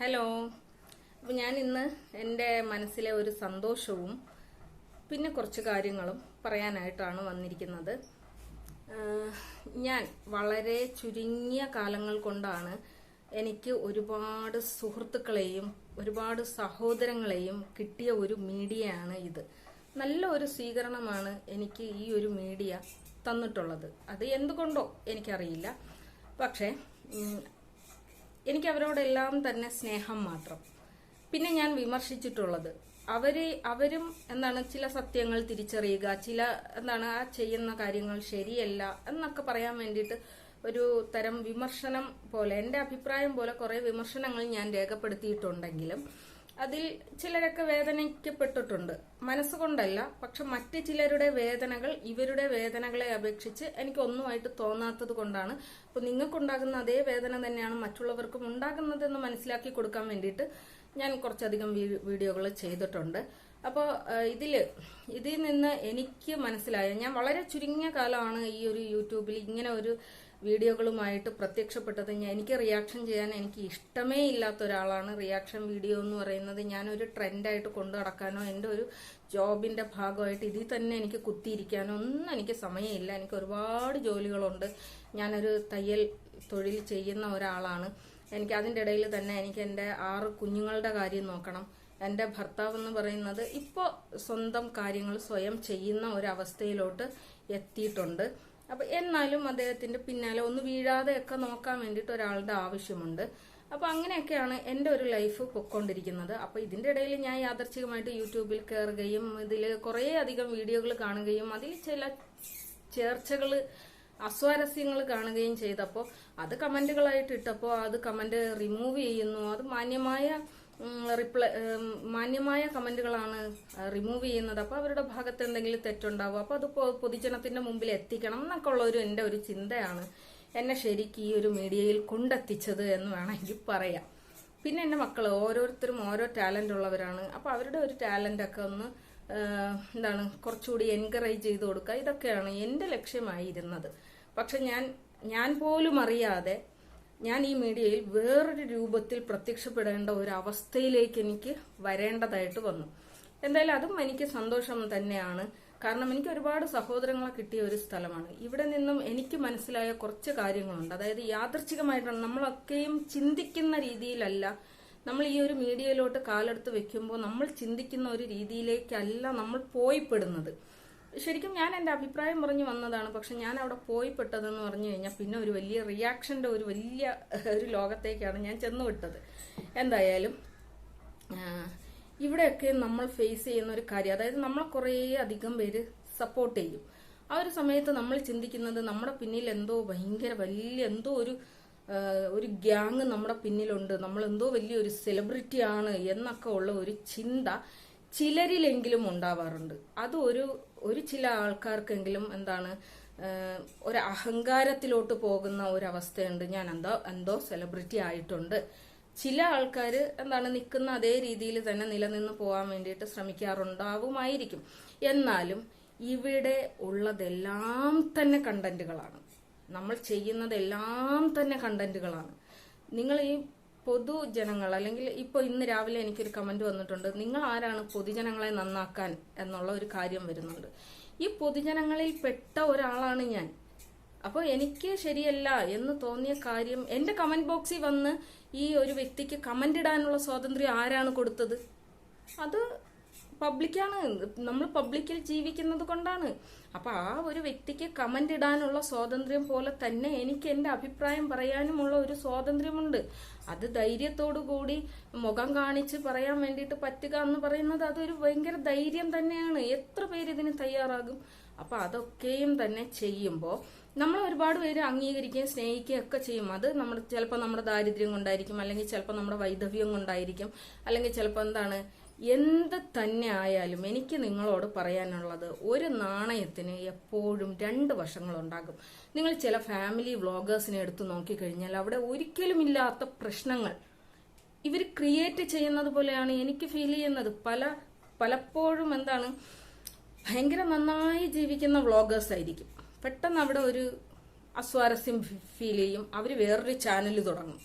Hello. അപ്പോൾ ഞാൻ ഇന്ന് എന്റെ മനസ്സിലെ ഒരു സന്തോഷവും പിന്നെ കുറച്ച് കാര്യങ്ങളും പറയാനായിട്ടാണ് വന്നിരിക്കുന്നത്. ഞാൻ വളരെ ചുരുങ്ങിയ കാലങ്ങൾ കൊണ്ടാണ് എനിക്ക് ഒരുപാട് സുഹൃത്തുക്കളെയും ഒരുപാട് സഹോദരങ്ങളെയും കിട്ടിയ ഒരു മീഡിയയാണ് ഇത്. നല്ല ഒരു സ്വീകരണമാണ് എനിക്ക് ഈ ഒരു മീഡിയ തന്നിട്ടുള്ളത്. അത് എന്തുകൊണ്ടോ എനിക്കറിയില്ല. പക്ഷേ എനിക്ക് അവരോടെല്ലാം തന്നെ സ്നേഹം മാത്രം. പിന്നെ ഞാൻ വിമർശിച്ചിട്ടുള്ളത്. അവരെ അവരും എന്താണ് ചില സത്യങ്ങൾ തിരിച്ചറിയുക ചില എന്താണ് ആ ചെയ്യുന്ന കാര്യങ്ങൾ ശരിയല്ല എന്നൊക്കെ പറയാൻ വേണ്ടിയിട്ട് ഒരു തരം വിമർശനം പോലെ എന്റെ അഭിപ്രായം പോലെ കുറേ വിമർശനങ്ങൾ ഞാൻ രേഖപ്പെടുത്തിയിട്ടുണ്ടെങ്കിലും അതിൽ ചിലരൊക്കെ വേദനിക്കപ്പെട്ടിട്ടുണ്ട്. മനസ്സുകൊണ്ടല്ല പക്ഷെ മറ്റു ചിലരുടെ വേദനകൾ ഇവരുടെ വേദനകളെ അപേക്ഷിച്ച് എനിക്ക് ഒന്നുമായിട്ട് തോന്നാത്തത് കൊണ്ടാണ്. അപ്പൊ നിങ്ങൾക്കുണ്ടാകുന്ന അതേ വേദന തന്നെയാണ് മറ്റുള്ളവർക്കും ഉണ്ടാകുന്നതെന്ന് മനസ്സിലാക്കി കൊടുക്കാൻ വേണ്ടിയിട്ട് ഞാൻ കുറച്ചധികം വീഡിയോകൾ ചെയ്തിട്ടുണ്ട്. അപ്പോൾ ഇതിൽ ഇതിൽ നിന്ന് എനിക്ക് മനസ്സിലായ ഞാൻ വളരെ ചുരുങ്ങിയ കാലമാണ് ഈ ഒരു യൂട്യൂബിൽ ഇങ്ങനെ ഒരു വീഡിയോകളുമായിട്ട് പ്രത്യക്ഷപ്പെട്ടത് ഞാൻ എനിക്ക് റിയാക്ഷൻ ചെയ്യാൻ എനിക്ക് ഇഷ്ടമേ ഇല്ലാത്ത ഒരാളാണ്. റിയാക്ഷൻ വീഡിയോ എന്ന് പറയുന്നത് ഞാനൊരു ട്രെൻഡായിട്ട് കൊണ്ടു നടക്കാനോ എന്റെ ഒരു ജോബിന്റെ ഭാഗമായിട്ട് ഇതിൽ തന്നെ എനിക്ക് കുത്തിയിരിക്കാനോ ഒന്നും എനിക്ക് സമയമില്ല. എനിക്ക് ഒരുപാട് ജോലികളുണ്ട്. ഞാനൊരു തയ്യൽ തൊഴിൽ ചെയ്യുന്ന ഒരാളാണ്. എനിക്ക് അതിന്റെ ഇടയിൽ തന്നെ എനിക്ക് എന്റെ ആറ് കുഞ്ഞുങ്ങളുടെ കാര്യം നോക്കണം. എന്റെ ഭർത്താവ് എന്ന് പറയുന്നത് ഇപ്പോൾ സ്വന്തം കാര്യങ്ങൾ സ്വയം ചെയ്യുന്ന ഒരവസ്ഥയിലോട്ട് എത്തിയിട്ടുണ്ട്. അപ്പൊ എന്നാലും അദ്ദേഹത്തിന്റെ പിന്നാലെ ഒന്ന് വീഴാതെയൊക്കെ നോക്കാൻ വേണ്ടിയിട്ട് ഒരാളുടെ ആവശ്യമുണ്ട്. അപ്പൊ അങ്ങനെയൊക്കെയാണ് എന്റെ ഒരു ലൈഫ് പൊക്കൊണ്ടിരിക്കുന്നത് അപ്പൊ ഇതിന്റെ ഇടയിൽ ഞാൻ യാദർച്ഛികമായിട്ട് യൂട്യൂബിൽ കയറുകയും ഇതിൽ കുറേ അധികം വീഡിയോകൾ കാണുകയും അതിൽ ചില ചേർച്ചകൾ അസ്വാരസ്യങ്ങൾ കാണുകയും ചെയ്തപ്പോൾ അത് കമന്റുകളായിട്ട് ഇട്ടപ്പോൾ അത് കമന്റ് റിമൂവ് ചെയ്യുന്നു. അത് മാന്യമായ റിപ്ലൈ മാന്യമായ കമന്റുകളാണ് റിമൂവ് ചെയ്യുന്നത്. അപ്പോൾ അവരുടെ ഭാഗത്ത് എന്തെങ്കിലും തെറ്റുണ്ടാവും? അപ്പോൾ അത് പൊതുജനത്തിന്റെ മുമ്പിൽ എത്തിക്കണം എന്നൊക്കെ ഉള്ള ഒരു എന്റെ ഒരു ചിന്തയാണ് എന്നെ ശരിക്കും ഈ ഒരു മീഡിയയിൽ കൊണ്ടെത്തിച്ചത് എന്ന് വേണമെങ്കിൽ പറയാം. പിന്നെ എന്റെ മക്കൾ ഓരോരുത്തരും ഓരോ ടാലന്റ് ഉള്ളവരാണ്. അപ്പോൾ അവരുടെ ഒരു ടാലന്റ് ഒക്കെ ഒന്ന് എന്താണ് കുറച്ചുകൂടി എൻകറേജ് ചെയ്ത് കൊടുക്കുക. ഇതൊക്കെയാണ് എന്റെ ലക്ഷ്യമായിരുന്നത്. പക്ഷെ ഞാൻ ഞാൻ പോലും അറിയാതെ ഞാൻ ഈ മീഡിയയിൽ വേറൊരു രൂപത്തിൽ പ്രത്യക്ഷപ്പെടേണ്ട ഒരു അവസ്ഥയിലേക്ക് എനിക്ക് വരേണ്ടതായിട്ട് വന്നു. എന്തായാലും അതും എനിക്ക് സന്തോഷം തന്നെയാണ്. കാരണം എനിക്ക് ഒരുപാട് സഹോദരങ്ങളെ കിട്ടിയ ഒരു സ്ഥലമാണ്. ഇവിടെ നിന്നും എനിക്ക് മനസ്സിലായ കുറച്ച് കാര്യങ്ങളുണ്ട്. അതായത് യാദർച്ഛികമായിട്ടാണ് നമ്മളൊക്കെയും ചിന്തിക്കുന്ന രീതിയിലല്ല. നമ്മൾ ഈ ഒരു മീഡിയയിലോട്ട് കാലെടുത്ത് വെക്കുമ്പോൾ നമ്മൾ ചിന്തിക്കുന്ന ഒരു രീതിയിലേക്കല്ല നമ്മൾ പോയിപ്പെടുന്നത്. ശരിക്കും ഞാൻ എന്റെ അഭിപ്രായം പറഞ്ഞു വന്നതാണ്. പക്ഷെ ഞാൻ അവിടെ പോയി പെട്ടതെന്ന് പറഞ്ഞു കഴിഞ്ഞാൽ പിന്നെ ഒരു വലിയ റിയാക്ഷന്റെ ഒരു വലിയ ഒരു ലോകത്തേക്കാണ് ഞാൻ ചെന്ന് വിട്ടത്. എന്തായാലും ഇവിടെയൊക്കെ നമ്മൾ ഫേസ് ചെയ്യുന്ന ഒരു കാര്യം അതായത് നമ്മൾ കുറേ അധികം പേര് സപ്പോർട്ട് ചെയ്യും. ആ ഒരു സമയത്ത് നമ്മൾ ചിന്തിക്കുന്നത് നമ്മുടെ പിന്നിൽ എന്തോ ഭയങ്കര വലിയ എന്തോ ഒരു ഒരു ഗ്യാങ് നമ്മുടെ പിന്നിലുണ്ട്. നമ്മൾ എന്തോ വലിയൊരു സെലിബ്രിറ്റി ആണ് എന്നൊക്കെ ഉള്ള ഒരു ചിന്ത ചിലരിലെങ്കിലും ഉണ്ടാവാറുണ്ട്. അത് ഒരു ഒരു ചില ആൾക്കാർക്കെങ്കിലും എന്താണ് ഒരു അഹങ്കാരത്തിലോട്ട് പോകുന്ന ഒരവസ്ഥയുണ്ട്. ഞാൻ എന്തോ എന്തോ സെലിബ്രിറ്റി ആയിട്ടുണ്ട്. ചില ആൾക്കാർ എന്താണ് നിൽക്കുന്ന അതേ രീതിയിൽ തന്നെ നിലനിന്ന് പോകാൻ വേണ്ടിയിട്ട് ശ്രമിക്കാറുണ്ടാവുമായിരിക്കും. എന്നാലും ഇവിടെ ഉള്ളതെല്ലാം തന്നെ കണ്ടന്റുകളാണ് നമ്മൾ ചെയ്യുന്നതെല്ലാം തന്നെ കണ്ടന്റുകളാണ് നിങ്ങൾ ഈ പൊതുജനങ്ങൾ അല്ലെങ്കിൽ ഇപ്പോൾ ഇന്ന് രാവിലെ എനിക്കൊരു കമന്റ് വന്നിട്ടുണ്ട്. നിങ്ങൾ ആരാണ് പൊതുജനങ്ങളെ നന്നാക്കാൻ എന്നുള്ള ഒരു കാര്യം വരുന്നുണ്ട്. ഈ പൊതുജനങ്ങളിൽ പെട്ട ഒരാളാണ് ഞാൻ. അപ്പോൾ എനിക്ക് ശരിയല്ല എന്ന് തോന്നിയ കാര്യം എന്റെ കമന്റ് ബോക്സിൽ വന്ന് ഈ ഒരു വ്യക്തിക്ക് കമന്റ് ഇടാനുള്ള സ്വാതന്ത്ര്യം ആരാണ് കൊടുത്തത്? അത് പബ്ലിക്കാണ് നമ്മൾ പബ്ലിക്കിൽ ജീവിക്കുന്നത് കൊണ്ടാണ്. അപ്പൊ ആ ഒരു വ്യക്തിക്ക് കമന്റ് ഇടാനുള്ള സ്വാതന്ത്ര്യം പോലെ തന്നെ എനിക്ക് എന്റെ അഭിപ്രായം പറയാനുമുള്ള ഒരു സ്വാതന്ത്ര്യമുണ്ട്. അത് ധൈര്യത്തോടു കൂടി മുഖം കാണിച്ച് പറയാൻ വേണ്ടിയിട്ട് പറ്റുക എന്ന് പറയുന്നത് അതൊരു ഭയങ്കര ധൈര്യം തന്നെയാണ്. എത്ര പേര് ഇതിന് തയ്യാറാകും? അപ്പൊ അതൊക്കെയും തന്നെ ചെയ്യുമ്പോൾ നമ്മൾ ഒരുപാട് പേര് അംഗീകരിക്കുകയും സ്നേഹിക്കുകയും ഒക്കെ ചെയ്യും. അത് നമ്മൾ ചിലപ്പോൾ നമ്മുടെ ദാരിദ്ര്യം കൊണ്ടായിരിക്കും അല്ലെങ്കിൽ ചിലപ്പോൾ നമ്മുടെ വൈദവ്യം കൊണ്ടായിരിക്കും അല്ലെങ്കിൽ ചിലപ്പോൾ എന്താണ് എന്ത് തന്നെ ആയാലും എനിക്ക് നിങ്ങളോട് പറയാനുള്ളത് ഒരു നാണയത്തിന് എപ്പോഴും രണ്ട് വശങ്ങളുണ്ടാകും. നിങ്ങൾ ചില ഫാമിലി വ്ളോഗേഴ്സിനെ എടുത്തു നോക്കിക്കഴിഞ്ഞാൽ അവിടെ ഒരിക്കലും ഇല്ലാത്ത പ്രശ്നങ്ങൾ. ഇവർ ക്രിയേറ്റ് ചെയ്യുന്നത് പോലെയാണ് എനിക്ക് ഫീൽ ചെയ്യുന്നത്. പല പലപ്പോഴും എന്താണ് ഭയങ്കര നന്നായി ജീവിക്കുന്ന വ്ളോഗേഴ്സ് ആയിരിക്കും. പെട്ടെന്ന് അവിടെ ഒരു അസ്വാരസ്യം ഫീൽ ചെയ്യും. അവർ വേറൊരു ചാനൽ തുടങ്ങും.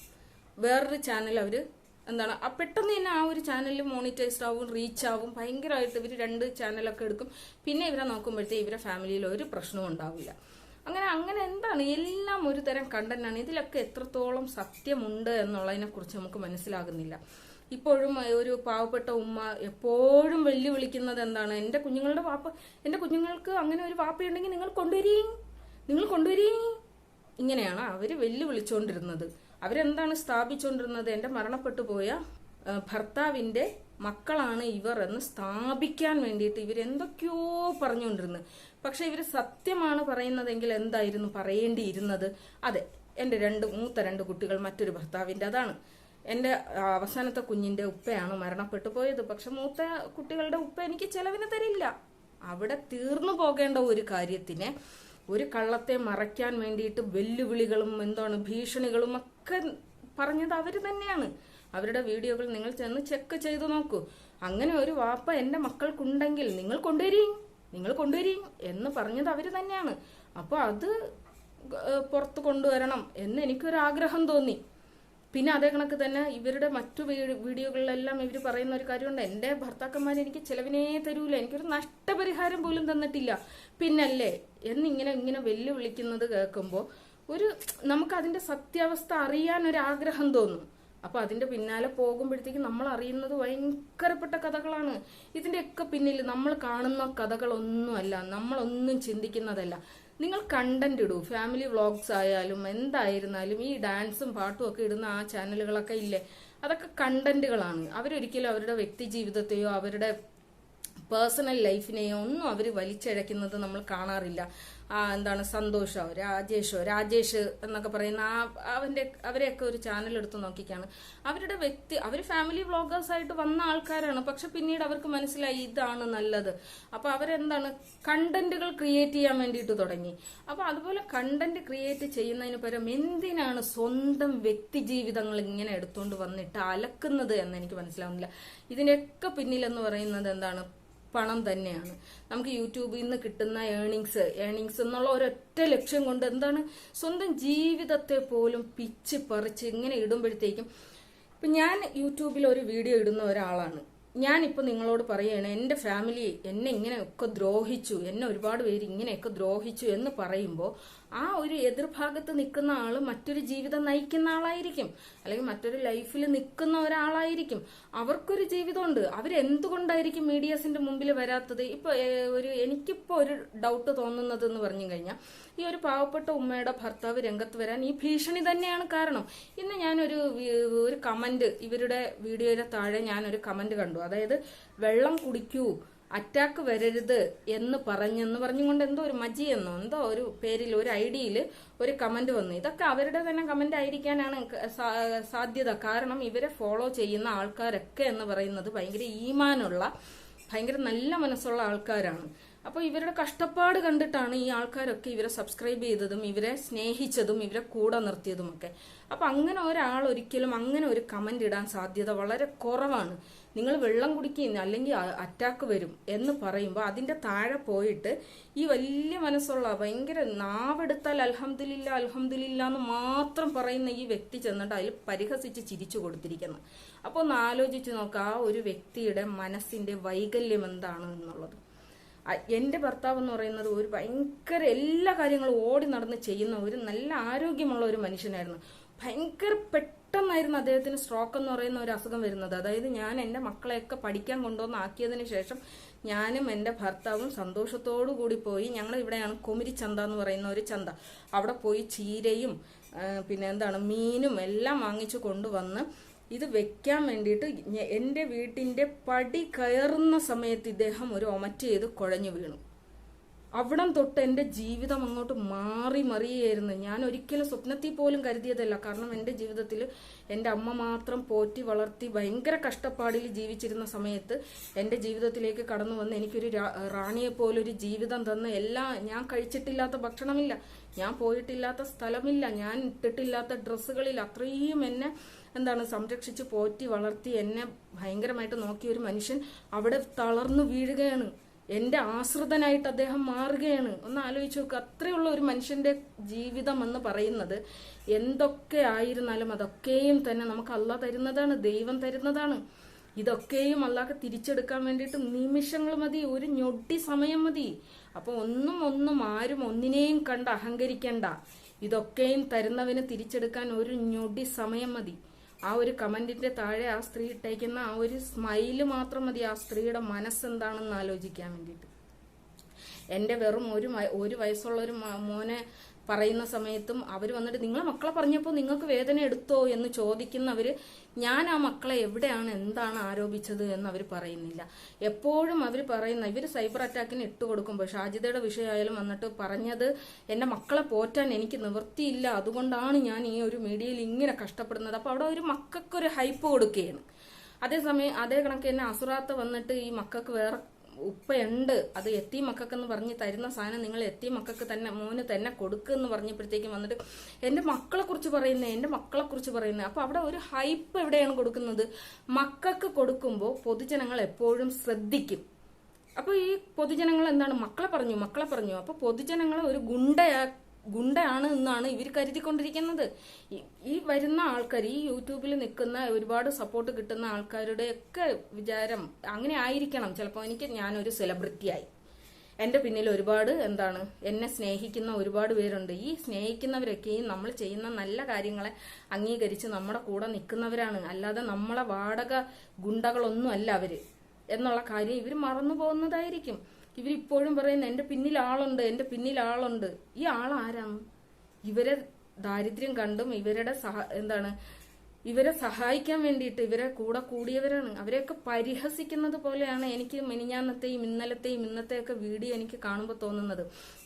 വേറൊരു ചാനൽ അവർ എന്താണ് ആ പെട്ടെന്ന് തന്നെ ആ ഒരു ചാനലിൽ മോണിറ്റൈസ്ഡ് ആവും റീച്ച് ആവും. ഭയങ്കരമായിട്ട് ഇവർ രണ്ട് ചാനലൊക്കെ എടുക്കും. പിന്നെ ഇവരെ നോക്കുമ്പോഴത്തേക്ക് ഇവരെ ഫാമിലിയിൽ ഒരു പ്രശ്നവും ഉണ്ടാവില്ല. അങ്ങനെ അങ്ങനെ എന്താണ്? എല്ലാം ഒരു തരം കണ്ടന്റാണ് ഇതിലൊക്കെ എത്രത്തോളം സത്യമുണ്ട് എന്നുള്ളതിനെ കുറിച്ച് നമുക്ക് മനസ്സിലാകുന്നില്ല. ഇപ്പോഴും ഒരു പാവപ്പെട്ട ഉമ്മ എപ്പോഴും വെല്ലുവിളിക്കുന്നത് എന്താണ്? എന്റെ കുഞ്ഞുങ്ങളുടെ വാപ്പ എന്റെ കുഞ്ഞുങ്ങൾക്ക് അങ്ങനെ ഒരു വാപ്പയുണ്ടെങ്കിൽ നിങ്ങൾ കൊണ്ടുവരീ നിങ്ങൾ കൊണ്ടുവരീ. ഇങ്ങനെയാണ് അവർ വെല്ലുവിളിച്ചുകൊണ്ടിരുന്നത് അവരെന്താണ് സ്ഥാപിച്ചുകൊണ്ടിരുന്നത് എന്റെ മരണപ്പെട്ടു പോയ ഭർത്താവിന്റെ മക്കളാണ് ഇവർ എന്ന് സ്ഥാപിക്കാൻ വേണ്ടിയിട്ട് ഇവരെന്തൊക്കെയോ പറഞ്ഞുകൊണ്ടിരുന്നത് പക്ഷെ ഇവർ സത്യമാണ് പറയുന്നതെങ്കിൽ എന്തായിരുന്നു പറയേണ്ടിയിരുന്നത്? അതെ എന്റെ രണ്ട് മൂത്ത രണ്ട് കുട്ടികൾ മറ്റൊരു ഭർത്താവിന്റെ അതാണ്. എന്റെ അവസാനത്തെ കുഞ്ഞിന്റെ ഉപ്പയാണ് മരണപ്പെട്ടു പോയത്. പക്ഷെ മൂത്ത കുട്ടികളുടെ ഉപ്പ എനിക്ക് ചെലവിന് തരില്ല. അവിടെ തീർന്നു പോകേണ്ട ഒരു കാര്യത്തിനെ ഒരു കള്ളത്തെ മറയ്ക്കാൻ വേണ്ടിയിട്ട് വെല്ലുവിളികളും എന്താണ് ഭീഷണികളും ഒക്കെ പറഞ്ഞത് അവർ തന്നെയാണ്. അവരുടെ വീഡിയോകൾ നിങ്ങൾ ചെന്ന് ചെക്ക് ചെയ്ത് നോക്കൂ. അങ്ങനെ ഒരു വാപ്പ എന്റെ മക്കൾക്കുണ്ടെങ്കിൽ നിങ്ങൾ കൊണ്ടുവരീ നിങ്ങൾ കൊണ്ടുവരീ എന്ന് പറഞ്ഞത് അവർ തന്നെയാണ്. അപ്പൊ അത് പുറത്ത് കൊണ്ടുവരണം എന്ന് എനിക്കൊരു ആഗ്രഹം തോന്നി. പിന്നെ അതേ കണക്ക് തന്നെ ഇവരുടെ മറ്റു വീഡിയോകളിലെല്ലാം ഇവർ പറയുന്ന ഒരു കാര്യമുണ്ട്. എന്റെ ഭർത്താക്കന്മാർ എനിക്ക് ചിലവിനേ തരൂല. എനിക്കൊരു നഷ്ടപരിഹാരം പോലും തന്നിട്ടില്ല. പിന്നല്ലേ എന്നിങ്ങനെ ഇങ്ങനെ വെല്ലുവിളിക്കുന്നത് കേൾക്കുമ്പോൾ ഒരു നമുക്ക് അതിന്റെ സത്യാവസ്ഥ അറിയാൻ ഒരു ആഗ്രഹം തോന്നും. അപ്പൊ അതിന്റെ പിന്നാലെ പോകുമ്പോഴത്തേക്കും നമ്മൾ അറിയുന്നത് ഭയങ്കരപ്പെട്ട കഥകളാണ്. ഇതിന്റെയൊക്കെ പിന്നിൽ നമ്മൾ കാണുന്ന കഥകളൊന്നുമല്ല. നമ്മളൊന്നും ചിന്തിക്കുന്നതല്ല. നിങ്ങൾ കണ്ടന്റ് ഇടൂ. ഫാമിലി വ്ളോഗ്സ് ആയാലും എന്തായിരുന്നാലും ഈ ഡാൻസും പാട്ടും ഒക്കെ ഇടുന്ന ആ ചാനലുകളൊക്കെ ഇല്ലേ? അതൊക്കെ കണ്ടന്റുകളാണ് അവരൊരിക്കലും അവരുടെ വ്യക്തി ജീവിതത്തെയോ അവരുടെ പേഴ്സണൽ ലൈഫിനെയോ ഒന്നും അവർ വലിച്ചഴക്കുന്നത് നമ്മൾ കാണാറില്ല. എന്താണ് സന്തോഷോ രാജേഷോ രാജേഷ് എന്നൊക്കെ പറയുന്ന ആ അവന്റെ അവരെയൊക്കെ ഒരു ചാനൽ എടുത്ത് നോക്കിക്കാണ്. അവരുടെ വ്യക്തി അവർ ഫാമിലി വ്ളോഗേഴ്സ് ആയിട്ട് വന്ന ആൾക്കാരാണ്. പക്ഷെ പിന്നീട് അവർക്ക് മനസ്സിലായി ഇതാണ് നല്ലത്. അപ്പൊ അവരെന്താണ് കണ്ടന്റുകൾ ക്രിയേറ്റ് ചെയ്യാൻ വേണ്ടിയിട്ട് തുടങ്ങി. അപ്പൊ അതുപോലെ കണ്ടന്റ് ക്രിയേറ്റ് ചെയ്യുന്നതിന് പകരം എന്തിനാണ് സ്വന്തം വ്യക്തി ജീവിതങ്ങൾ ഇങ്ങനെ എടുത്തുകൊണ്ട് വന്നിട്ട് അലക്കുന്നത് എന്ന് എനിക്ക് മനസ്സിലാവുന്നില്ല. ഇതിനൊക്കെ പിന്നിൽ എന്ന് പറയുന്നത് എന്താണ് പണം തന്നെയാണ്. നമുക്ക് യൂട്യൂബിൽ നിന്ന് കിട്ടുന്ന ഏണിങ്സ് ഏണിങ്സ് എന്നുള്ള ഒരൊറ്റ ലക്ഷ്യം കൊണ്ട് എന്താണ്? സ്വന്തം ജീവിതത്തെ പോലും പിച്ച് പറിച്ച് ഇങ്ങനെ ഇടുമ്പോഴത്തേക്കും ഇപ്പം ഞാൻ യൂട്യൂബിൽ ഒരു വീഡിയോ ഇടുന്ന ഒരാളാണ്. ഞാനിപ്പോൾ നിങ്ങളോട് പറയുകയാണ് എന്റെ ഫാമിലി എന്നെ ഇങ്ങനെയൊക്കെ ദ്രോഹിച്ചു എന്നെ ഒരുപാട് പേര് ഇങ്ങനെയൊക്കെ ദ്രോഹിച്ചു എന്ന് പറയുമ്പോൾ ആ ഒരു എതിർഭാഗത്ത് നിൽക്കുന്ന ആൾ മറ്റൊരു ജീവിതം നയിക്കുന്ന ആളായിരിക്കും. അല്ലെങ്കിൽ മറ്റൊരു ലൈഫിൽ നിൽക്കുന്ന ഒരാളായിരിക്കും. അവർക്കൊരു ജീവിതമുണ്ട്. അവരെന്തുകൊണ്ടായിരിക്കും മീഡിയസിന്റെ മുമ്പിൽ വരാത്തത്? ഇപ്പൊ ഒരു എനിക്കിപ്പോ ഒരു ഡൗട്ട് തോന്നുന്നത് എന്ന് പറഞ്ഞു കഴിഞ്ഞാൽ ഈ ഒരു പാവപ്പെട്ട ഉമ്മയുടെ ഭർത്താവ് രംഗത്ത് വരാൻ ഈ ഭീഷണി തന്നെയാണ് കാരണം. ഇന്ന് ഞാനൊരു ഒരു കമന്റ് ഇവരുടെ വീഡിയോയുടെ താഴെ ഞാനൊരു കമന്റ് കണ്ടു. അതായത് വെള്ളം കുടിക്കൂ. അറ്റാക്ക് വരരുത് എന്ന് പറഞ്ഞെന്ന് പറഞ്ഞുകൊണ്ട് എന്തോ ഒരു മജി എന്നോ എന്തോ ഒരു പേരിൽ ഒരു ഐഡിയിൽ ഒരു കമന്റ് വന്നു. ഇതൊക്കെ അവരുടെ തന്നെ കമന്റ് ആയിരിക്കാനാണ് സാധ്യത. കാരണം ഇവരെ ഫോളോ ചെയ്യുന്ന ആൾക്കാരൊക്കെ എന്ന് പറയുന്നത് ഭയങ്കര ഈമാനുള്ള ഭയങ്കര നല്ല മനസ്സുള്ള ആൾക്കാരാണ്. അപ്പോൾ ഇവരുടെ കഷ്ടപ്പാട് കണ്ടിട്ടാണ് ഈ ആൾക്കാരൊക്കെ ഇവരെ സബ്സ്ക്രൈബ് ചെയ്തതും ഇവരെ സ്നേഹിച്ചതും ഇവരെ കൂടെ നിർത്തിയതും ഒക്കെ അപ്പൊ അങ്ങനെ ഒരാൾ ഒരിക്കലും അങ്ങനെ ഒരു കമന്റ് ഇടാൻ സാധ്യത വളരെ കുറവാണ്. നിങ്ങൾ വെള്ളം കുടിക്കുന്ന അല്ലെങ്കിൽ അറ്റാക്ക് വരും എന്ന് പറയുമ്പോൾ അതിന്റെ താഴെ പോയിട്ട് ഈ വലിയ മനസ്സുള്ള ഭയങ്കര നാവെടുത്താൽ അൽഹംദുലില്ല അൽഹംദുലില്ല എന്ന് മാത്രം പറയുന്ന ഈ വ്യക്തി ചെന്നിട്ട് അതിൽ പരിഹസിച്ച് ചിരിച്ചു കൊടുത്തിരിക്കുന്നു. അപ്പോൾ ഒന്ന് ആലോചിച്ച് നോക്കുക ആ ഒരു വ്യക്തിയുടെ മനസ്സിന്റെ വൈകല്യം എന്താണ് എന്നുള്ളത്. എന്റെ ഭർത്താവ് എന്ന് പറയുന്നത് ഒരു ഭയങ്കര എല്ലാ കാര്യങ്ങളും ഓടി നടന്ന് ചെയ്യുന്ന ഒരു നല്ല ആരോഗ്യമുള്ള ഒരു മനുഷ്യനായിരുന്നു. ഭയങ്കര പെട്ടെന്നായിരുന്നു അദ്ദേഹത്തിന് സ്ട്രോക്ക് എന്ന് പറയുന്ന ഒരു അസുഖം വരുന്നത്. അതായത് ഞാൻ എന്റെ മക്കളെയൊക്കെ പഠിക്കാൻ കൊണ്ടുവന്ന് ആക്കിയതിന് ശേഷം ഞാനും എന്റെ ഭർത്താവും സന്തോഷത്തോടു കൂടി പോയി. ഞങ്ങൾ ഇവിടെയാണ് കുമിരി ചന്ത എന്ന് പറയുന്ന ഒരു ചന്ത. അവിടെ പോയി ചീരയും പിന്നെ എന്താണ് മീനും എല്ലാം വാങ്ങിച്ചു കൊണ്ടുവന്ന് ഇത് വെക്കാൻ വേണ്ടിയിട്ട് എന്റെ വീട്ടിന്റെ പടി കയറുന്ന സമയത്ത് ഇദ്ദേഹം ഒരു ഒമറ്റ് ചെയ്ത് കുഴഞ്ഞു വീണു. അവിടം തൊട്ട് എന്റെ ജീവിതം അങ്ങോട്ട് മാറി മറിയായിരുന്നു. ഞാൻ ഒരിക്കലും സ്വപ്നത്തിൽ പോലും കരുതിയതല്ല. കാരണം എന്റെ ജീവിതത്തിൽ എന്റെ അമ്മ മാത്രം പോറ്റി വളർത്തി ഭയങ്കര കഷ്ടപ്പാടിൽ ജീവിച്ചിരുന്ന സമയത്ത് എന്റെ ജീവിതത്തിലേക്ക് കടന്നു വന്ന് എനിക്കൊരു റാണിയെ പോലൊരു ജീവിതം തന്ന് എല്ലാ ഞാൻ കഴിച്ചിട്ടില്ലാത്ത ഭക്ഷണമില്ല. ഞാൻ പോയിട്ടില്ലാത്ത സ്ഥലമില്ല. ഞാൻ ഇട്ടിട്ടില്ലാത്ത ഡ്രസ്സുകളിൽ അത്രയും എന്നെ എന്താണ് സംരക്ഷിച്ച് പോറ്റി വളർത്തി എന്നെ ഭയങ്കരമായിട്ട് നോക്കിയ ഒരു മനുഷ്യൻ അവിടെ തളർന്നു വീഴുകയാണ്. എന്റെ ആശ്രിതനായിട്ട് അദ്ദേഹം മാറുകയാണ്. ഒന്ന് ആലോചിച്ച് നോക്കുക അത്രയുള്ള ഒരു മനുഷ്യന്റെ ജീവിതം എന്ന് പറയുന്നത് എന്തൊക്കെ ആയിരുന്നാലും അതൊക്കെയും തന്നെ നമുക്ക് അല്ല തരുന്നതാണ് ദൈവം തരുന്നതാണ്. ഇതൊക്കെയും അല്ലാതെ തിരിച്ചെടുക്കാൻ വേണ്ടിയിട്ട് നിമിഷങ്ങൾ മതി ഒരു ഞൊട്ടി സമയം മതി. അപ്പൊ ഒന്നും ഒന്നും ആരും ഒന്നിനെയും കണ്ട് അഹങ്കരിക്കണ്ട. ഇതൊക്കെയും തരുന്നവന് തിരിച്ചെടുക്കാൻ ഒരു ഞൊടി സമയം മതി. ആ ഒരു കമന്റിന്റെ താഴെ ആ സ്ത്രീ ഇട്ടേക്കുന്ന ആ ഒരു സ്മൈൽ മാത്രം മതി ആ സ്ത്രീയുടെ മനസ്സെന്താണെന്ന് ആലോചിക്കാൻ വേണ്ടിയിട്ട്. എന്റെ വെറും ഒരു ഒരു വയസ്സുള്ള ഒരു മോനെ പറയുന്ന സമയത്തും അവർ വന്നിട്ട് നിങ്ങളെ മക്കളെ പറഞ്ഞപ്പോൾ നിങ്ങൾക്ക് വേദന എടുത്തോ എന്ന് ചോദിക്കുന്നവർ ഞാൻ ആ മക്കളെ എവിടെയാണ് എന്താണ് ആരോപിച്ചത് എന്ന് അവർ പറയുന്നില്ല. എപ്പോഴും അവർ പറയുന്ന ഇവർ സൈബർ അറ്റാക്കിന് ഇട്ട് കൊടുക്കുമ്പോൾ ഷാജിതയുടെ വിഷയമായാലും വന്നിട്ട് പറഞ്ഞത് എന്റെ മക്കളെ പോറ്റാൻ എനിക്ക് നിവൃത്തിയില്ല. അതുകൊണ്ടാണ് ഞാൻ ഈ ഒരു മീഡിയയിൽ ഇങ്ങനെ കഷ്ടപ്പെടുന്നത്. അപ്പോൾ അവിടെ ഒരു മക്കൾക്കൊരു ഹൈപ്പ് കൊടുക്കുകയാണ്. അതേസമയം അതേ കണക്ക് തന്നെ അസുറാത്ത് വന്നിട്ട് ഈ മക്കൾക്ക് വേറെ ഉപ്പയുണ്ട്. അത് എത്തി മക്കൾക്കെന്ന് പറഞ്ഞ് തരുന്ന സാധനം നിങ്ങൾ എത്തി മക്കൾക്ക് തന്നെ മോന് തന്നെ കൊടുക്കുമെന്ന് പറഞ്ഞപ്പോഴത്തേക്കും വന്നിട്ട് എന്റെ മക്കളെ കുറിച്ച് പറയുന്നത് എന്റെ മക്കളെ കുറിച്ച് പറയുന്നത് അപ്പോൾ അവിടെ ഒരു ഹൈപ്പ് എവിടെയാണ് കൊടുക്കുന്നത്? മക്കൾക്ക് കൊടുക്കുമ്പോൾ പൊതുജനങ്ങൾ എപ്പോഴും ശ്രദ്ധിക്കും. അപ്പൊ ഈ പൊതുജനങ്ങൾ എന്താണ്? മക്കളെ പറഞ്ഞു മക്കളെ പറഞ്ഞു. അപ്പൊ പൊതുജനങ്ങളെ ഒരു ഗുണ്ടയാ ഗുണ്ടയാണ് എന്നാണ് ഇവർ കരുതിക്കൊണ്ടിരിക്കുന്നത്. ഈ- വരുന്ന ആൾക്കാർ ഈ യൂട്യൂബിൽ നിൽക്കുന്ന ഒരുപാട് സപ്പോർട്ട് കിട്ടുന്ന ആൾക്കാരുടെ ഒക്കെ വിചാരം അങ്ങനെ ആയിരിക്കണം. ചിലപ്പോൾ എനിക്ക് ഞാനൊരു സെലിബ്രിറ്റിയായി എന്റെ പിന്നിൽ ഒരുപാട് എന്താണ് എന്നെ സ്നേഹിക്കുന്ന ഒരുപാട് പേരുണ്ട്. ഈ സ്നേഹിക്കുന്നവരൊക്കെയും നമ്മൾ ചെയ്യുന്ന നല്ല കാര്യങ്ങളെ അംഗീകരിച്ച് നമ്മുടെ കൂടെ നിൽക്കുന്നവരാണ്. അല്ലാതെ നമ്മളെ വാടക ഗുണ്ടകളൊന്നും അല്ല അവർ. എന്നുള്ള കാര്യം ഇവർ മറന്നു പോകുന്നതായിരിക്കും ഇവരിപ്പോഴും പറയുന്ന എന്റെ പിന്നിൽ ആളുണ്ട് എന്റെ പിന്നിൽ ആളുണ്ട്. ഈ ആൾ ആരാണ് ഇവരെ ദാരിദ്ര്യം കണ്ടും ഇവരുടെ സഹ എന്താണ് ഇവരെ സഹായിക്കാൻ വേണ്ടിയിട്ട് ഇവരെ കൂടെ കൂടിയവരാണ്. അവരെയൊക്കെ പരിഹസിക്കുന്നത് പോലെയാണ് എനിക്ക് മിനിഞ്ഞാന്നത്തെയും ഇന്നലത്തെയും ഇന്നത്തെയൊക്കെ വീഡിയോ എനിക്ക് കാണുമ്പോൾ തോന്നുന്നത്.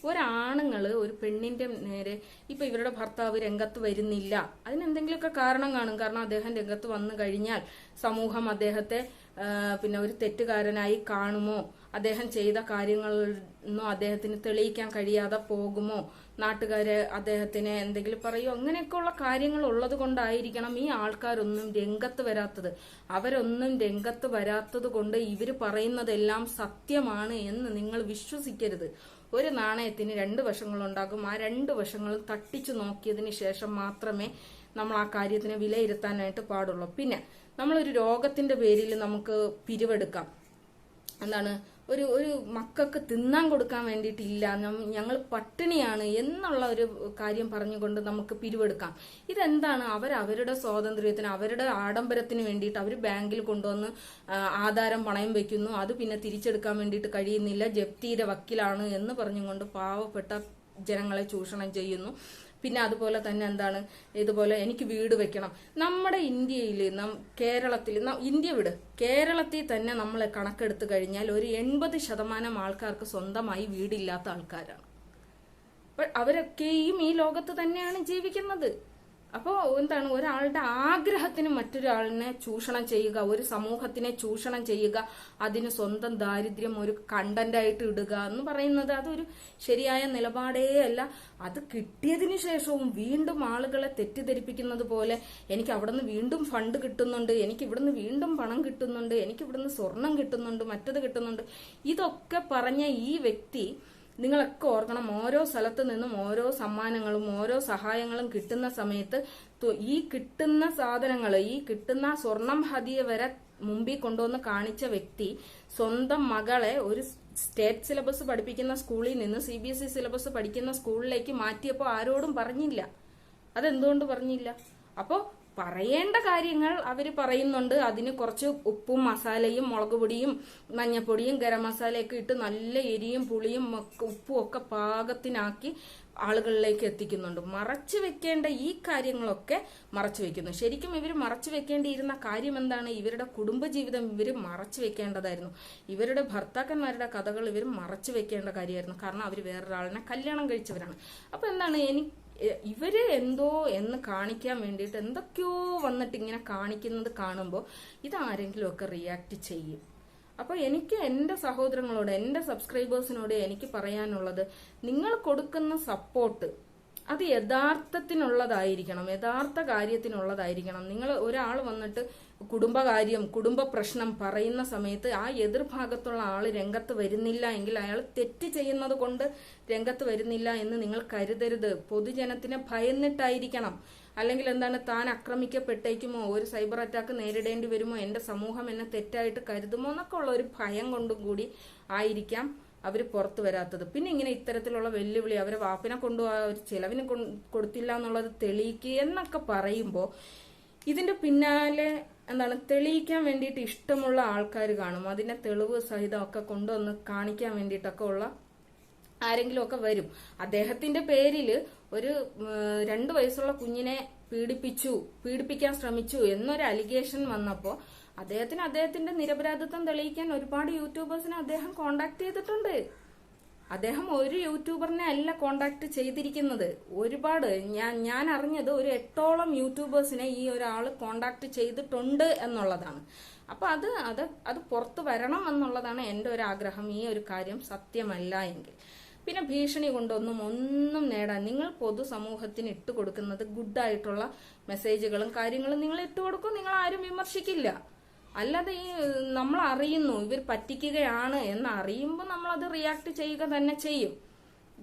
ഒരാണുങ്ങൾ ഒരു പെണ്ണിന്റെ നേരെ ഇപ്പൊ ഇവരുടെ ഭർത്താവ് രംഗത്ത് വരുന്നില്ല. അതിനെന്തെങ്കിലുമൊക്കെ കാരണം കാണും. കാരണം അദ്ദേഹം രംഗത്ത് വന്നു കഴിഞ്ഞാൽ സമൂഹം അദ്ദേഹത്തെ പിന്നെ ഒരു തെറ്റുകാരനായി കാണുമോ? അദ്ദേഹം ചെയ്ത കാര്യങ്ങളൊന്നും അദ്ദേഹത്തിന് തെളിയിക്കാൻ കഴിയാതെ പോകുമോ? നാട്ടുകാര് അദ്ദേഹത്തിന് എന്തെങ്കിലും പറയോ? അങ്ങനെയൊക്കെയുള്ള കാര്യങ്ങൾ ഉള്ളത് കൊണ്ടായിരിക്കണം ഈ ആൾക്കാരൊന്നും രംഗത്ത് വരാത്തത്. അവരൊന്നും രംഗത്ത് വരാത്തത് കൊണ്ട് ഇവർ പറയുന്നതെല്ലാം സത്യമാണ് എന്ന് നിങ്ങൾ വിശ്വസിക്കരുത്. ഒരു നാണയത്തിന് രണ്ട് വശങ്ങളുണ്ടാകും. ആ രണ്ട് വശങ്ങളും തട്ടിച്ചു നോക്കിയതിന് ശേഷം മാത്രമേ നമ്മൾ ആ കാര്യത്തിനെ വിലയിരുത്താനായിട്ട് പാടുള്ളൂ. പിന്നെ നമ്മളൊരു രോഗത്തിന്റെ പേരിൽ നമുക്ക് പിരിവെടുക്കാം. എന്താണ്? ഒരു ഒരു മക്കൾക്ക് തിന്നാൻ കൊടുക്കാൻ വേണ്ടിയിട്ടില്ല. ഞങ്ങൾ പട്ടിണിയാണ് എന്നുള്ള ഒരു കാര്യം പറഞ്ഞുകൊണ്ട് നമുക്ക് പിരിവെടുക്കാം. ഇതെന്താണ്? അവർ അവരുടെ സ്വാതന്ത്ര്യത്തിന് അവരുടെ ആഡംബരത്തിന് വേണ്ടിയിട്ട് അവർ ബാങ്കിൽ കൊണ്ടുവന്ന് ആധാരം പണയം വെക്കുന്നു. അത് പിന്നെ തിരിച്ചെടുക്കാൻ വേണ്ടിയിട്ട് കഴിയുന്നില്ല. ജപ്തിയുടെ വക്കിലാണ് എന്ന് പറഞ്ഞുകൊണ്ട് പാവപ്പെട്ട ജനങ്ങളെ ചൂഷണം ചെയ്യുന്നു. പിന്നെ അതുപോലെ തന്നെ എന്താണ് ഇതുപോലെ എനിക്ക് വീട് വെക്കണം. നമ്മുടെ ഇന്ത്യയിൽ നം കേരളത്തിൽ ഇന്ത്യ വിട്. കേരളത്തിൽ തന്നെ നമ്മൾ കണക്കെടുത്ത് കഴിഞ്ഞാൽ ഒരു എൺപത് ശതമാനം ആൾക്കാർക്ക് സ്വന്തമായി വീടില്ലാത്ത ആൾക്കാരാണ്. അവരൊക്കെയും ഈ ലോകത്ത് തന്നെയാണ് ജീവിക്കുന്നത്. അപ്പോൾ എന്താണ്? ഒരാളുടെ ആഗ്രഹത്തിന് മറ്റൊരാളിനെ ചൂഷണം ചെയ്യുക ഒരു സമൂഹത്തിനെ ചൂഷണം ചെയ്യുക അതിന് സ്വന്തം ദാരിദ്ര്യം ഒരു കണ്ടന്റായിട്ട് ഇടുക എന്ന് പറയുന്നത് അതൊരു ശരിയായ നിലപാടേ അല്ല. അത് കിട്ടിയതിന് ശേഷവും വീണ്ടും ആളുകളെ തെറ്റിദ്ധരിപ്പിക്കുന്നത് പോലെ എനിക്ക് അവിടുന്ന് വീണ്ടും ഫണ്ട് കിട്ടുന്നുണ്ട് എനിക്ക് ഇവിടുന്ന് വീണ്ടും പണം കിട്ടുന്നുണ്ട് എനിക്ക് ഇവിടുന്ന് സ്വർണം കിട്ടുന്നുണ്ട് മറ്റത് കിട്ടുന്നുണ്ട്. ഇതൊക്കെ പറഞ്ഞ ഈ വ്യക്തി നിങ്ങളൊക്കെ ഓർക്കണം ഓരോ സ്ഥലത്ത് നിന്നും ഓരോ സമ്മാനങ്ങളും ഓരോ സഹായങ്ങളും കിട്ടുന്ന സമയത്ത് ഈ കിട്ടുന്ന സാധനങ്ങൾ ഈ കിട്ടുന്ന സ്വർണം ഹതിയെ വരെ മുമ്പിൽ കൊണ്ടുവന്ന് കാണിച്ച വ്യക്തി സ്വന്തം മകളെ ഒരു സ്റ്റേറ്റ് സിലബസ് പഠിപ്പിക്കുന്ന സ്കൂളിൽ നിന്ന് C B S E syllabus പഠിക്കുന്ന സ്കൂളിലേക്ക് മാറ്റിയപ്പോൾ ആരോടും പറഞ്ഞില്ല. അതെന്തുകൊണ്ട് പറഞ്ഞില്ല? അപ്പോൾ പറയേണ്ട കാര്യങ്ങൾ അവർ പറയുന്നുണ്ട്. അതിന് കുറച്ച് ഉപ്പും മസാലയും മുളക് പൊടിയും മഞ്ഞപ്പൊടിയും ഗരം മസാലയൊക്കെ ഇട്ട് നല്ല എരിയും പുളിയും ഉപ്പും ഒക്കെ പാകത്തിനാക്കി ആളുകളിലേക്ക് എത്തിക്കുന്നുണ്ട്. മറച്ചു വെക്കേണ്ട ഈ കാര്യങ്ങളൊക്കെ മറച്ചു വെക്കുന്നു. ശരിക്കും ഇവർ മറച്ചു വെക്കേണ്ടിയിരുന്ന കാര്യം എന്താണ്? ഇവരുടെ കുടുംബജീവിതം ഇവർ മറച്ചു വെക്കേണ്ടതായിരുന്നു. ഇവരുടെ ഭർത്താക്കന്മാരുടെ കഥകൾ ഇവർ മറച്ചു വെക്കേണ്ട കാര്യമായിരുന്നു. കാരണം അവർ വേറൊരാളിനെ കല്യാണം കഴിച്ചവരാണ്. അപ്പൊ എന്താണ്? എനിക്ക് ഇവർ എന്തോ എന്ന് കാണിക്കാൻ വേണ്ടിയിട്ട് എന്തൊക്കെയോ വന്നിട്ട് ഇങ്ങനെ കാണിക്കുന്നത് കാണുമ്പോൾ ഇതാരെങ്കിലും ഒക്കെ റിയാക്ട് ചെയ്യും. അപ്പൊ എനിക്ക് എന്റെ സഹോദരങ്ങളോട് എന്റെ സബ്സ്ക്രൈബേഴ്സിനോട് എനിക്ക് പറയാനുള്ളത് നിങ്ങൾ കൊടുക്കുന്ന സപ്പോർട്ട് അത് യഥാർത്ഥത്തിനുള്ളതായിരിക്കണം യഥാർത്ഥ കാര്യത്തിനുള്ളതായിരിക്കണം. നിങ്ങൾ ഒരാൾ വന്നിട്ട് കുടുംബകാര്യം കുടുംബ പ്രശ്നം പറയുന്ന സമയത്ത് ആ എതിർഭാഗത്തുള്ള ആൾ രംഗത്ത് വരുന്നില്ല എങ്കിൽ അയാൾ തെറ്റ് ചെയ്യുന്നത് കൊണ്ട് രംഗത്ത് വരുന്നില്ല എന്ന് നിങ്ങൾ കരുതരുത്. പൊതുജനത്തിനെ ഭയന്നിട്ടായിരിക്കണം. അല്ലെങ്കിൽ എന്താണ് താൻ ആക്രമിക്കപ്പെട്ടേക്കുമോ? ഒരു സൈബർ അറ്റാക്ക് നേരിടേണ്ടി വരുമോ? എന്റെ സമൂഹം എന്നെ തെറ്റായിട്ട് കരുതുമോ? എന്നൊക്കെ ഉള്ള ഒരു ഭയം കൊണ്ടും കൂടി ആയിരിക്കാം. അവർ പുറത്തു വരാത്തത്. പിന്നെ ഇങ്ങനെ ഇത്തരത്തിലുള്ള വെല്ലുവിളി അവരെ വാപ്പിനെ കൊണ്ടുപോകാൻ ഒരു ചിലവിന് കൊടുത്തില്ല എന്നുള്ളത് തെളിയിക്കുക എന്നൊക്കെ പറയുമ്പോൾ ഇതിന്റെ പിന്നാലെ എന്താണ് തെളിയിക്കാൻ വേണ്ടിയിട്ട് ഇഷ്ടമുള്ള ആൾക്കാർ കാണും. അതിനെ തെളിവ് സഹിതം ഒക്കെ കൊണ്ടുവന്ന് കാണിക്കാൻ വേണ്ടിയിട്ടൊക്കെ ഉള്ള ആരെങ്കിലും ഒക്കെ വരും. അദ്ദേഹത്തിന്റെ പേരിൽ ഒരു രണ്ട് വയസ്സുള്ള കുഞ്ഞിനെ പീഡിപ്പിച്ചു പീഡിപ്പിക്കാൻ ശ്രമിച്ചു എന്നൊരു അലിഗേഷൻ വന്നപ്പോ അദ്ദേഹത്തിന് അദ്ദേഹത്തിന്റെ നിരപരാധിത്വം തെളിയിക്കാൻ ഒരുപാട് യൂട്യൂബേഴ്സിനെ അദ്ദേഹം കോണ്ടാക്ട് ചെയ്തിട്ടുണ്ട്. അദ്ദേഹം ഒരു യൂട്യൂബറിനെ അല്ല കോണ്ടാക്ട് ചെയ്തിരിക്കുന്നത്. ഒരുപാട് ഞാൻ ഞാൻ അറിഞ്ഞത് ഒരു എട്ടോളം യൂട്യൂബേഴ്സിനെ ഈ ഒരാൾ കോണ്ടാക്ട് ചെയ്തിട്ടുണ്ട് എന്നുള്ളതാണ്. അപ്പൊ അത് അത് അത് പുറത്തു വരണം എന്നുള്ളതാണ് എന്റെ ഒരു ആഗ്രഹം ഈ ഒരു കാര്യം സത്യമല്ല എങ്കിൽ. പിന്നെ ഭീഷണി കൊണ്ടൊന്നും ഒന്നും നേടാൻ നിങ്ങൾ പൊതുസമൂഹത്തിന് ഇട്ട് കൊടുക്കുന്നത് ഗുഡായിട്ടുള്ള മെസ്സേജുകളും കാര്യങ്ങളും നിങ്ങൾ ഇട്ട് കൊടുക്കും നിങ്ങൾ ആരും വിമർശിക്കില്ല. അല്ലാതെ ഈ നമ്മൾ അറിയുന്നു ഇവർ പറ്റിക്കുകയാണ് എന്ന് അറിയുമ്പോൾ നമ്മൾ അത് റിയാക്ട് ചെയ്യുക തന്നെ ചെയ്യും.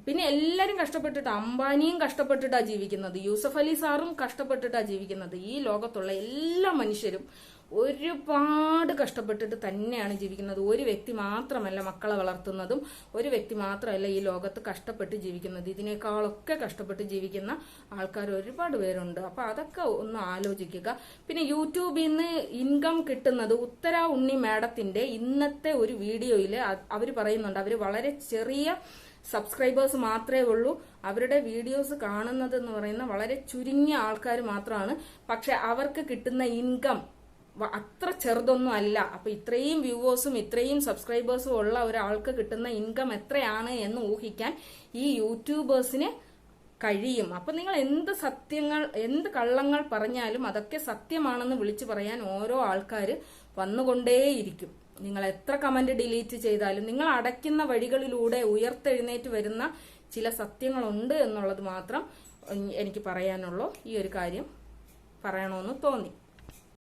പിന്നെ എല്ലാവരും കഷ്ടപ്പെട്ടിട്ട് അംബാനിയും കഷ്ടപ്പെട്ടിട്ടാണ് ജീവിക്കുന്നത്. യൂസഫ് അലി സാറും കഷ്ടപ്പെട്ടിട്ടാണ് ജീവിക്കുന്നത്. ഈ ലോകത്തുള്ള എല്ലാ മനുഷ്യരും ഒരുപാട് കഷ്ടപ്പെട്ടിട്ട് തന്നെയാണ് ജീവിക്കുന്നത്. ഒരു വ്യക്തി മാത്രമല്ല മക്കളെ വളർത്തുന്നതും ഒരു വ്യക്തി മാത്രമല്ല ഈ ലോകത്ത് കഷ്ടപ്പെട്ട് ജീവിക്കുന്നത്. ഇതിനേക്കാളൊക്കെ കഷ്ടപ്പെട്ട് ജീവിക്കുന്ന ആൾക്കാർ ഒരുപാട് പേരുണ്ട്. അപ്പൊ അതൊക്കെ ഒന്ന് ആലോചിക്കുക. പിന്നെ യൂട്യൂബിൽ നിന്ന് ഇൻകം കിട്ടുന്നത് ഉത്തര ഉണ്ണി മാഡത്തിന്റെ ഇന്നത്തെ ഒരു വീഡിയോയിൽ അവർ പറയുന്നുണ്ട്. അവർ വളരെ ചെറിയ സബ്സ്ക്രൈബേഴ്സ് മാത്രമേ ഉള്ളൂ. അവരുടെ വീഡിയോസ് കാണുന്നത് എന്ന് പറയുന്ന വളരെ ചുരുങ്ങിയ ആൾക്കാർ മാത്രമാണ്. പക്ഷെ അവർക്ക് കിട്ടുന്ന ഇൻകം അത്ര ചെറുതൊന്നും അല്ല. അപ്പൊ ഇത്രയും വ്യൂവേഴ്സും ഇത്രയും സബ്സ്ക്രൈബേഴ്സും ഉള്ള ഒരാൾക്ക് കിട്ടുന്ന ഇൻകം എത്രയാണ് എന്ന് ഊഹിക്കാൻ ഈ യൂട്യൂബേഴ്സിന് കഴിയും. അപ്പൊ നിങ്ങൾ എന്ത് സത്യങ്ങൾ എന്ത് കള്ളങ്ങൾ പറഞ്ഞാലും അതൊക്കെ സത്യമാണെന്ന് വിളിച്ചു പറയാൻ ഓരോ ആൾക്കാർ വന്നുകൊണ്ടേയിരിക്കും. നിങ്ങൾ എത്ര കമന്റ് ഡിലീറ്റ് ചെയ്താലും നിങ്ങൾ അടയ്ക്കുന്ന വഴികളിലൂടെ ഉയർത്തെഴുന്നേറ്റ് വരുന്ന ചില സത്യങ്ങളുണ്ട് എന്നുള്ളത് മാത്രം എനിക്ക് പറയാനുള്ളൂ. ഈ ഒരു കാര്യം പറയണമെന്ന് തോന്നി.